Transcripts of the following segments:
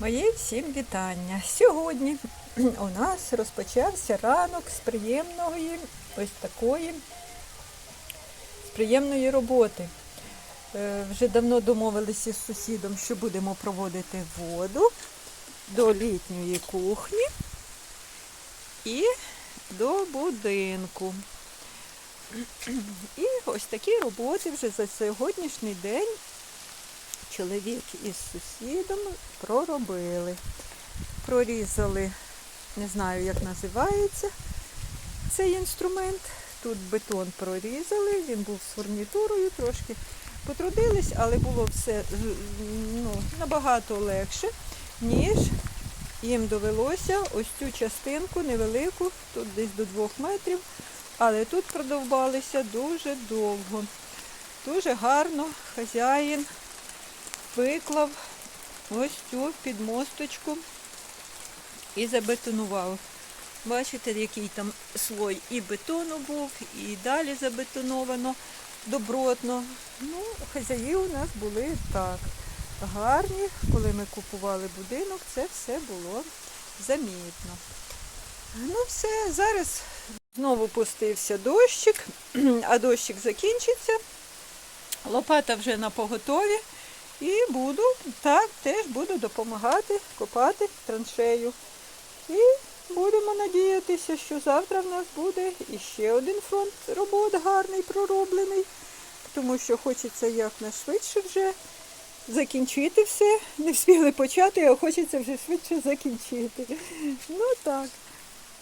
Мої всім вітання. Сьогодні у нас розпочався ранок з приємної ось такої з приємної роботи. Е, Вже давно домовилися з сусідом, що будемо проводити воду до літньої кухні і до будинку. І ось такі роботи вже за сьогоднішній день чоловік із сусідом проробили. Прорізали, не знаю, як називається цей інструмент. Тут бетон прорізали, він був з фурнітурою, трошки потрудились, але було все ну, набагато легше, ніж їм довелося ось цю частинку невелику, тут десь до двох метрів, але тут продовбалися дуже довго. Дуже гарно хазяїн виклав ось цю підмосточку і забетонував. Бачите, який там слой і бетону був, і далі забетоновано добротно. Ну, хазяї у нас були так гарні. Коли ми купували будинок, це все було замітно. Ну все, зараз знову пустився дощик, а дощик закінчиться. Лопата вже на поготові. І буду, так, теж буду допомагати копати траншею. І будемо надіятися, що завтра в нас буде іще один фронт робот гарний, пророблений, тому що хочеться якнайшвидше вже закінчити все. Не встигли почати, а хочеться вже швидше закінчити. Ну так.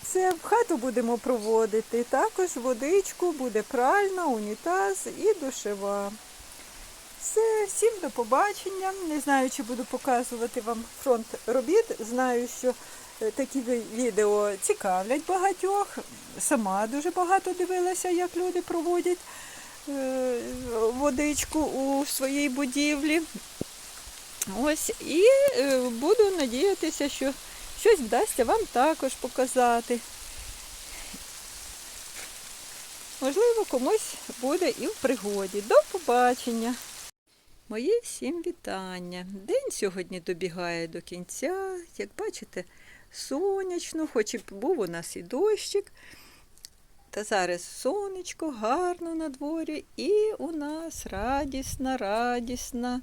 Це в хату будемо проводити. Також водичку, буде пральна, унітаз і душева. Все, всім до побачення. Не знаю, чи буду показувати вам фронт робіт. Знаю, що е, такі відео цікавлять багатьох. Сама дуже багато дивилася, як люди проводять е, водичку у своїй будівлі. Ось, і е, буду надіятися, що щось вдасться вам також показати. Можливо, комусь буде і в пригоді. До побачення! Мої всім вітання. День сьогодні добігає до кінця. Як бачите, сонячно, хоч і був у нас і дощик. Та зараз сонечко, гарно на дворі, і у нас радісна, радісна.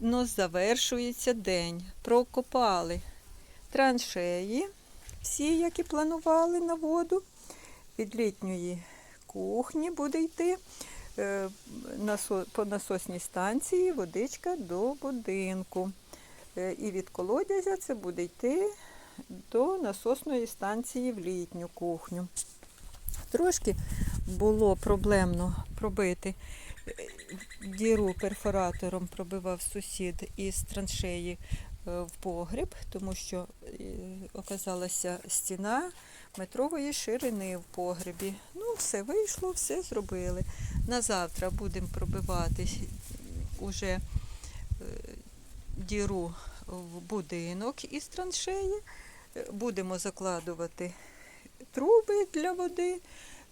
Но завершується день. Прокопали траншеї, всі, як і планували на воду. Від літньої кухні буде йти по насосній станції водичка до будинку. Е, І від колодязя це буде йти до насосної станції в літню кухню. Трошки було проблемно пробити е, діру перфоратором пробивав сусід із траншеї е, в погріб, тому що е, оказалася стіна метрової ширини в погребі. Ну, все вийшло, все зробили. На завтра будемо пробивати уже е, діру в будинок із траншеї. Е, Будемо закладувати труби для води.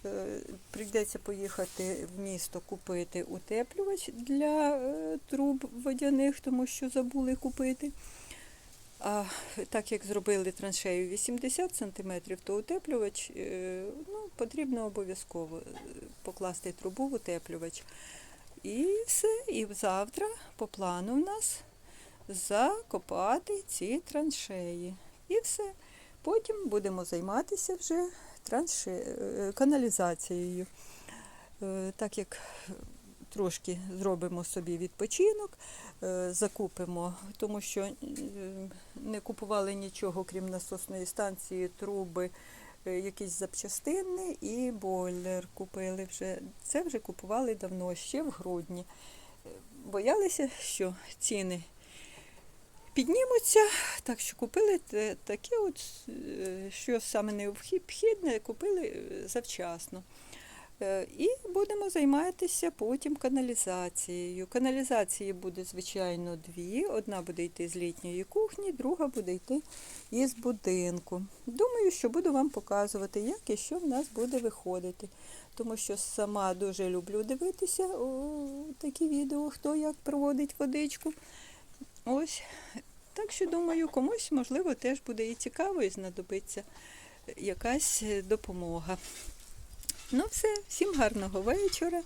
Е, Прийдеться поїхати в місто купити утеплювач для е, труб водяних, тому що забули купити. А так як зробили траншею 80 см, то утеплювач е, ну, потрібно обов'язково е, покласти трубу в утеплювач. І все. І завтра по плану в нас закопати ці траншеї. І все. Потім будемо займатися вже транше... е, каналізацією. Так як трошки зробимо собі відпочинок, закупимо, тому що е, не купували нічого, крім насосної станції, труби, е, якісь запчастини і бойлер купили вже. Це вже купували давно, ще в грудні. Е, Боялися, що ціни піднімуться, так що купили таке, от, е, що саме необхідне, купили е, завчасно. Е, І будемо займатися потім каналізацією. Каналізації буде, звичайно, дві. Одна буде йти з літньої кухні, друга буде йти із будинку. Думаю, що буду вам показувати, як і що в нас буде виходити. Тому що сама дуже люблю дивитися о, такі відео, хто як проводить водичку. Ось Так що думаю, комусь можливо теж буде і цікаво, і знадобиться якась е, допомога. Ну, все, всім гарного вечора,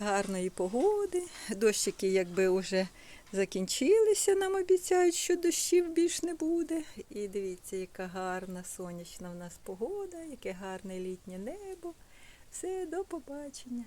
гарної погоди. Дощики, якби вже закінчилися, нам обіцяють, що дощів більш не буде. І дивіться, яка гарна сонячна в нас погода, яке гарне літнє небо. Все, до побачення.